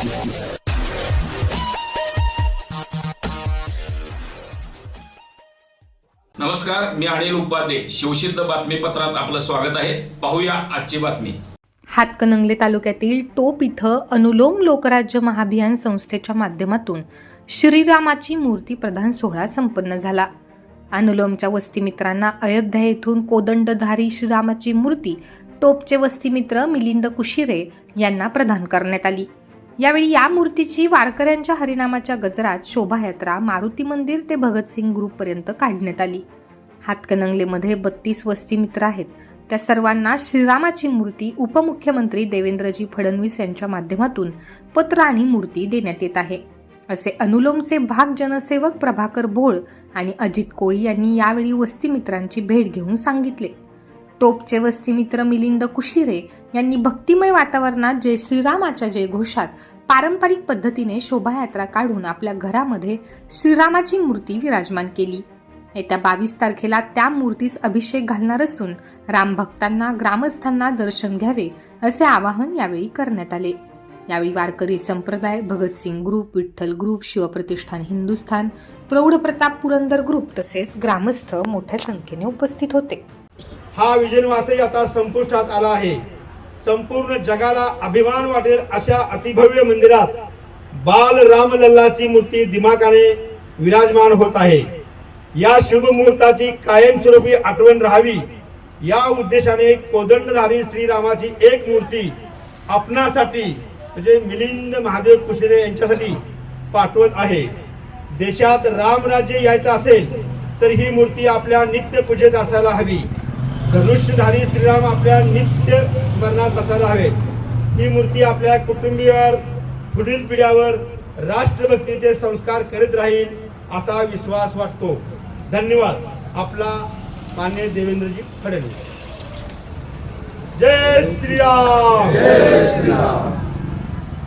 नमस्कार मी अनिल उपाध्ये. शिवसिद्ध बातमीपत्रात आपलं स्वागत आहे. पाहूया आजची बातमी. हातकणंगले तालुक्यातील टोप इथं अनुलोम लोकराज्य महाभियान संस्थेच्या माध्यमातून श्रीरामाची मूर्ती प्रधान सोहळा संपन्न झाला. अनुलोमच्या वस्तीमित्रांना अयोध्या येथून कोदंडधारी श्रीरामाची मूर्ती टोपचे वस्तीमित्र मिलिंद कुशिरे यांना प्रदान करण्यात आली. यावेळी या मूर्तीची वारकऱ्यांच्या हरिनामाच्या गजरात शोभायात्रा मारुती मंदिर ते भगतसिंग ग्रुपपर्यंत काढण्यात आली. हातकणंगलेमध्ये बत्तीस वस्तीमित्र आहेत. त्या सर्वांना श्रीरामाची मूर्ती उपमुख्यमंत्री देवेंद्रजी फडणवीस यांच्या माध्यमातून पत्र आणि मूर्ती देण्यात येत आहे. असे अनुलोमचे भाग जनसेवक प्रभाकर भोळ आणि अजित कोळी यांनी यावेळी वस्तीमित्रांची भेट घेऊन सांगितले. टोपचे वस्तीमित्र मिलिंद कुशिरे यांनी भक्तिमय वातावरणात जय श्रीरामाच्या जयघोषात पारंपरिक पद्धतीने शोभायात्रा काढून आपल्या घरामध्ये श्रीरामाची मूर्ती विराजमान केली. येत्या बावीस तारखेला त्या मूर्तीस अभिषेक घालणार असून रामभक्तांना ग्रामस्थांना दर्शन घ्यावे असे आवाहन यावेळी करण्यात आले. यावेळी वारकरी संप्रदाय भगतसिंग ग्रुप विठ्ठल ग्रुप शिवप्रतिष्ठान हिंदुस्थान प्रौढ प्रताप पुरंदर ग्रुप तसेच ग्रामस्थ मोठ्या संख्येने उपस्थित होते. हा विजनवासही आता संपुष्टात आला आहे. संपूर्ण जगाला अभिमान वाटेल अशा अतिभव्य मंदिरात बाल रामलल्लाची मूर्ती दिमाकाने विराजमान होत आहे. या शुभ मुहूर्ताची कायमस्वरूपी आठवण राहावी. या उद्देशाने कोदंडधारी श्रीरामाची एक मूर्ती आपणासाठी म्हणजे मिलिंद महादेव कुशिरे यांच्यासाठी पाठवत आहे. देशात रामराज्य यायचं असेल तर ही मूर्ती आपल्या नित्य पूजेत असायला हवी. धनुष्यधारी श्रीराम आपल्या नित्य स्मरणात असायला हवे. ही मूर्ती आपल्या कुटुंबीयावर पुढील पिढ्यावर राष्ट्रभक्तीचे संस्कार करीत राहील असा विश्वास वाटतो. धन्यवाद. आपला मान्य देवेंद्रजी फडणवीस. जय श्रीराम! जय श्रीराम!